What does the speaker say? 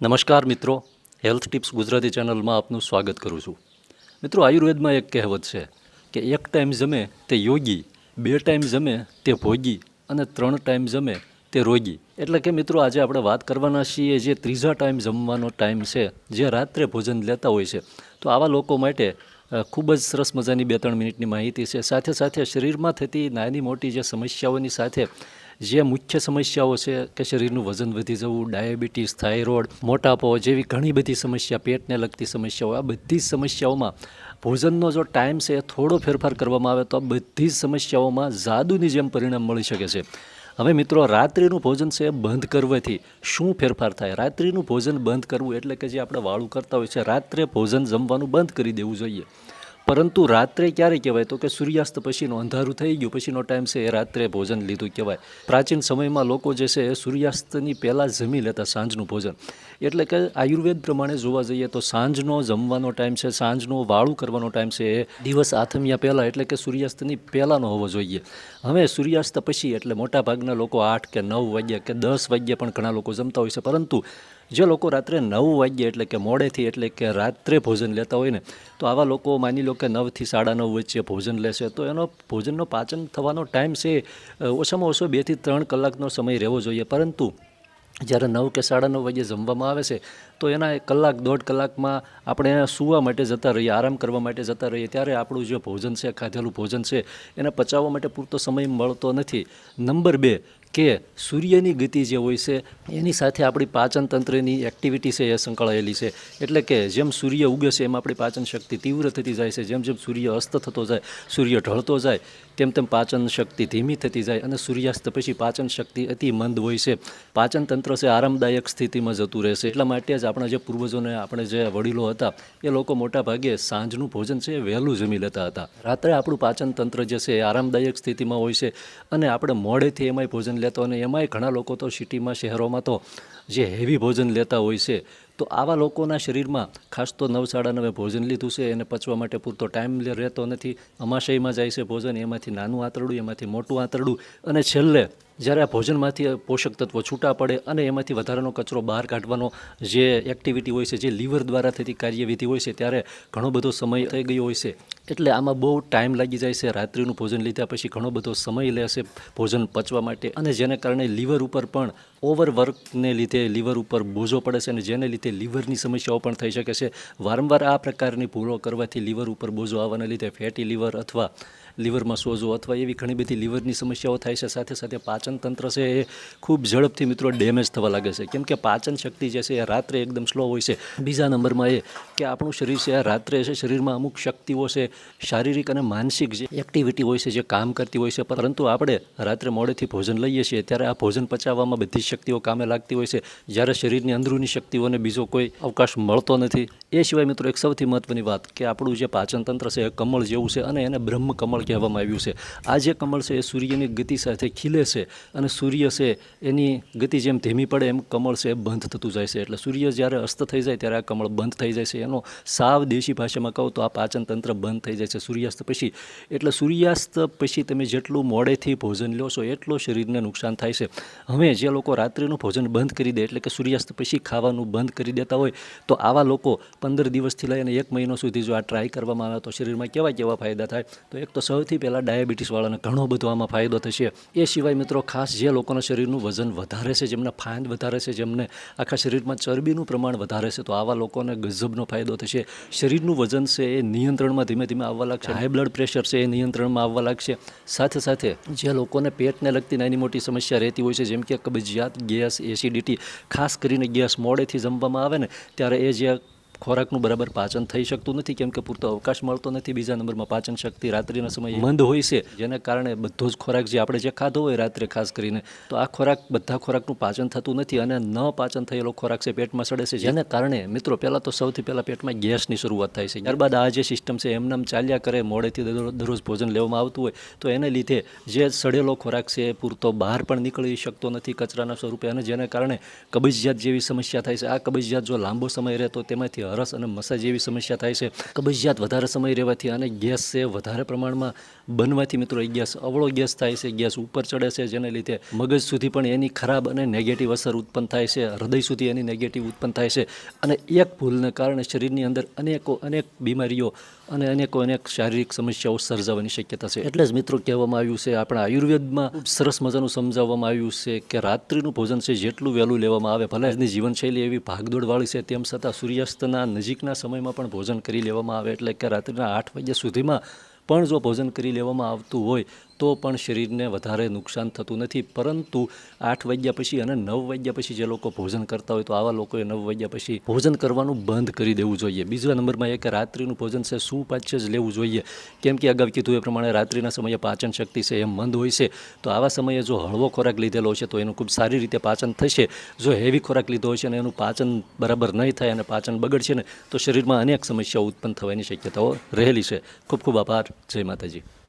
નમસ્કાર મિત્રો, health tips Gujarati ચેનલમાં આપનું સ્વાગત કરું છું. મિત્રો, આયુર્વેદમાં એક કહેવત છે કે એક ટાઈમ જમે તે યોગી, બે ટાઈમ જમે તે ભોગી અને ત્રણ ટાઈમ જમે તે રોગી. એટલે કે મિત્રો, આજે આપણે વાત કરવાના છીએ જે ત્રીજા ટાઈમ જમવાનો ટાઈમ છે, જે રાત્રે ભોજન લેતા હોય છે. તો આવા લોકો માટે ખૂબ જ સરસ મજાની બે ત્રણ મિનિટની માહિતી છે. સાથે સાથે શરીરમાં થતી નાની મોટી જે સમસ્યાઓની સાથે જે મુખ્ય સમસ્યાઓ છે કે શરીરનું વજન વધી જવું, ડાયાબિટીસ, થાઇરોઇડ મોટાપો જેવી ઘણી બધી સમસ્યા, પેટને લગતી સમસ્યાઓ, આ બધી જ સમસ્યાઓમાં ભોજનનો જો ટાઈમ છે એ થોડો ફેરફાર કરવામાં આવે તો આ બધી જ સમસ્યાઓમાં જાદુની જેમ પરિણામ મળી શકે છે. હવે મિત્રો, રાત્રિનું ભોજન છે એ બંધ કરવાથી શું ફેરફાર થાય? રાત્રિનું ભોજન બંધ કરવું એટલે કે જે આપણે વાળું કરતા હોય છે, રાત્રે ભોજન જમવાનું બંધ કરી દેવું જોઈએ. પરંતુ રાત્રે ક્યારે કહેવાય? તો કે સૂર્યાસ્ત પછીનો અંધારું થઈ ગયું, પછીનો ટાઈમ છે એ રાત્રે ભોજન લીધું કહેવાય. પ્રાચીન સમયમાં લોકો જે છે એ સૂર્યાસ્તની પહેલાં જમી લેતા સાંજનું ભોજન. એટલે કે આયુર્વેદ પ્રમાણે જોવા જઈએ તો સાંજનો જમવાનો ટાઈમ છે, સાંજનો વાળું કરવાનો ટાઈમ છે એ દિવસ આથમ્યા પહેલાં, એટલે કે સૂર્યાસ્તની પહેલાંનો હોવો જોઈએ. હવે સૂર્યાસ્ત પછી એટલે મોટાભાગના લોકો આઠ કે નવ વાગ્યા કે દસ વાગ્યા પણ ઘણા લોકો જમતા હોય છે. પરંતુ જે લોકો રાત્રે નવ વાગ્યે એટલે કે મોડેથી એટલે કે રાત્રે ભોજન લેતા હોય ને, તો આવા લોકો માની લો કે નવથી સાડા નવ વચ્ચે ભોજન લેશે, તો એનો ભોજનનો પાચન થવાનો ટાઈમ છે ઓછામાં ઓછો બેથી ત્રણ કલાકનો સમય રહેવો જોઈએ. પરંતુ જ્યારે નવ કે સાડા નવ વાગ્યે જમવામાં આવે છે, તો એના કલાક, દોઢ કલાકમાં આપણે સૂવા માટે જતા રહીએ, આરામ કરવા માટે જતા રહીએ, ત્યારે આપણું જે ભોજન છે, ખાધેલું ભોજન છે, એને પચાવવા માટે પૂરતો સમય મળતો નથી. નંબર બે કે સૂર્યની ગતિ જે હોય છે, એની સાથે આપણી પાચન તંત્રની એક્ટિવિટી છે એ સંકળાયેલી છે. એટલે કે જેમ સૂર્ય ઉગે છે, એમ આપણી પાચન શક્તિ તીવ્ર થતી જાય છે. જેમ જેમ સૂર્ય અસ્ત થતો જાય, સૂર્ય ઢળતો જાય, તેમ તેમ પાચન શક્તિ ધીમી થતી જાય અને સૂર્યાસ્ત પછી પાચન શક્તિ અતિ મંદ હોય છે. પાચન તંત્ર છે, આરામદાયક સ્થિતિમાં જતું રહેશે. એટલા માટે જ આપણા જે પૂર્વજોને, આપણે જે વડીલો હતા, એ લોકો મોટા ભાગે સાંજનું ભોજન છે એ વહેલું જમી લેતા હતા. રાત્રે આપણું પાચન તંત્ર જે છે એ આરામદાયક સ્થિતિમાં હોય છે અને આપણે મોડેથી એમાંય ભોજન લેતો અને એમાંય ઘણા લોકો તો સિટીમાં, શહેરોમાં તો જે હેવી ભોજન લેતા હોય છે, તો આવા લોકોના શરીરમાં ખાસ તો નવ સાડા નવે ભોજન લીધું છે, એને પચવા માટે પૂરતો ટાઈમ રહેતો નથી, અમાશયમાં જાય છે ભોજન, એમાંથી નાનું આંતરડું, એમાંથી મોટું આંતરડું, અને છેલ્લે જ્યારે આ ભોજનમાંથી પોષક તત્વો છૂટા પડે અને એમાંથી વધારાનો કચરો બહાર કાઢવાનો જે એક્ટિવિટી હોય છે, જે લીવર દ્વારા થતી કાર્યવિધિ હોય છે, ત્યારે ઘણો બધો સમય થઈ ગયો હોય છે. એટલે આમાં બહુ ટાઈમ લાગી જાય છે રાત્રિનું ભોજન લીધા પછી ઘણો બધો સમય લેશે ભોજન પચવા માટે. અને જેને કારણે લીવર ઉપર પણ ઓવરવર્કને લીધે લીવર ઉપર બોજો પડે છે અને જેને લીધે લીવરની સમસ્યાઓ પણ થઈ શકે છે. વારંવાર આ પ્રકારની ભૂલો કરવાથી લીવર ઉપર બોજો આવવાને લીધે ફેટી લીવર અથવા લીવરમાં સોજો અથવા એવી ઘણી બધી લીવરની સમસ્યાઓ થાય છે. સાથે સાથે પાચન તંત્ર છે એ ખૂબ ઝડપથી મિત્રો ડેમેજ થવા લાગે છે. કેમ કે પાચન શક્તિ જે છે એ રાત્રે એકદમ સ્લો હોય છે. બીજા નંબરમાં એ કે આપણું શરીર છે, આ રાત્રે છે, શરીરમાં અમુક શક્તિઓ છે શારીરિક અને માનસિક જે એક્ટિવિટી હોય છે, જે કામ કરતી હોય છે, પરંતુ આપણે રાત્રે મોડેથી ભોજન લઈએ છીએ, ત્યારે આ ભોજન પચાવવામાં બધી શક્તિઓ કામે લાગતી હોય છે. જ્યારે શરીરની અંદરૂની શક્તિઓને બીજો કોઈ અવકાશ મળતો નથી. એ સિવાય મિત્રો એક સૌથી મહત્વની વાત કે આપણું જે પાચન તંત્ર છે, એ કમળ જેવું છે અને એને બ્રહ્મ કમળ કહેવામાં આવ્યું છે. આ જે કમળ છે, એ સૂર્યની ગતિ સાથે ખીલે છે અને સૂર્ય છે, એની ગતિ જેમ ધીમી પડે એમ કમળ છે, એ બંધ થતું જાય છે. એટલે સૂર્ય જ્યારે અસ્ત થઈ જાય, ત્યારે આ કમળ બંધ થઈ જાય છે. એનો સાવ દેશી ભાષામાં કહું તો આ પાચન તંત્ર બંધ થઈ જાય છે સૂર્યાસ્ત પછી. એટલે સૂર્યાસ્ત પછી તમે જેટલું મોડેથી ભોજન લો છો એટલું શરીરને નુકસાન થાય છે. હવે જે લોકો રાત્રિનું ભોજન બંધ કરી દે એટલે કે સૂર્યાસ્ત પછી ખાવાનું બંધ કરી દેતા હોય, તો આવા લોકો પંદર દિવસથી લઈને એક મહિનો સુધી જો આ ટ્રાય કરવામાં આવે તો શરીરમાં કેવા કેવા ફાયદા થાય? તો એક તો સૌથી પહેલાં ડાયાબિટીસવાળાને ઘણો બધો આમાં ફાયદો થશે. એ સિવાય મિત્રો ખાસ જે લોકોના શરીરનું વજન વધારે છે, જેમના ફાંદ વધારે છે, જેમને આખા શરીરમાં ચરબીનું પ્રમાણ વધારે છે, તો આવા લોકોને ગજબનો ફાયદો થશે. શરીરનું વજન છે એ નિયંત્રણમાં ધીમે ધીમે આવવા લાગશે હાઈ બ્લડ પ્રેશર છે એ નિયંત્રણમાં આવવા લાગશે. સાથે સાથે જે લોકોને પેટને લગતી નાની મોટી સમસ્યા રહેતી હોય છે જેમ કે કબજિયાત ગેસ એસિડિટી ખાસ કરીને ગેસ મોડેથી જમવામાં આવે ને ત્યારે એ જે ખોરાકનું બરાબર પાચન થઈ શકતું નથી, કેમ કે પૂરતો અવકાશ મળતો નથી. બીજા નંબરમાં પાચન શક્તિ રાત્રિના સમયે મંદ હોય છે, જેના કારણે બધો જ ખોરાક જે આપણે જે ખાધો હોય રાત્રે, ખાસ કરીને, તો આ ખોરાક, બધા ખોરાકનું પાચન થતું નથી અને ન પાચન થયેલો ખોરાક છે, પેટમાં સડે છે. જેના કારણે, મિત્રો, પહેલાં તો સૌથી પહેલાં પેટમાં ગેસની શરૂઆત થાય છે. ત્યારબાદ આ જે સિસ્ટમ છે, એમનેમ ચાલ્યા કરે, મોડેથી દરરોજ ભોજન લેવામાં આવતું હોય, તો એને લીધે જે સડેલો ખોરાક છે, પૂરતો બહાર પણ નીકળી શકતો નથી કચરાના સ્વરૂપે. અને જેના કારણે કબજિયાત જેવી સમસ્યા થાય છે. આ કબજિયાત જો લાંબો સમય રહે તો તેમાંથી હરસ અને મસાજ એવી સમસ્યા થાય છે. કબજિયાત વધારે સમય રહેવાથી અને ગેસ છે વધારે પ્રમાણમાં બનવાથી મિત્રો એ ગેસ અવળો ગેસ થાય છે. ગેસ ઉપર ચડે છે, જેને લીધે મગજ સુધી પણ એની ખરાબ અને નેગેટિવ અસર ઉત્પન્ન થાય છે. હૃદય સુધી એની નેગેટિવ ઉત્પન્ન થાય છે. અને એક ભૂલને કારણે શરીરની અંદર અનેકો, અનેક બીમારીઓ અને અનેકો, અનેક શારીરિક સમસ્યાઓ સર્જાવાની શક્યતા છે. એટલે જ મિત્રો કહેવામાં આવ્યું છે, આપણા આયુર્વેદમાં સરસ મજાનું સમજાવવામાં આવ્યું છે કે રાત્રિનું ભોજન છે જેટલું વહેલું લેવામાં આવે, ભલે એની જીવનશૈલી એવી ભાગદોડવાળી છે, તેમ છતાં સૂર્યાસ્તના નજીકના સમયમાં પણ ભોજન કરી લેવામાં આવે, એટલે કે રાત્રિના આઠ વાગ્યા સુધીમાં પણ જો ભોજન કરી લેવામાં આવતું હોય તો પણ શરીરને વધારે નુકસાન થતું નથી. પરંતુ આઠ વાગ્યા પછી અને નવ વાગ્યા પછી જે લોકો ભોજન કરતા હોય તો આવા લોકોએ નવ વાગ્યા પછી ભોજન કરવાનું બંધ કરી દેવું જોઈએ. બીજા નંબરમાં એ કે રાત્રિનું ભોજન છે, સુપાચ્ય જ લેવું જોઈએ. કેમ કે અગાઉ કીધું એ પ્રમાણે રાત્રિના સમયે પાચન શક્તિ છે, એ મંદ હોય છે. તો આવા સમયે જો હળવો ખોરાક લીધેલો છે તો એનું ખૂબ સારી રીતે પાચન થશે. જો હેવી ખોરાક લીધો હોય છે અને એનું પાચન બરાબર નહીં થાય અને પાચન બગડશે ને, તો શરીરમાં અનેક સમસ્યાઓ ઉત્પન્ન થવાની શક્યતાઓ રહેલી છે. ખૂબ ખૂબ આભાર. જય માતાજી.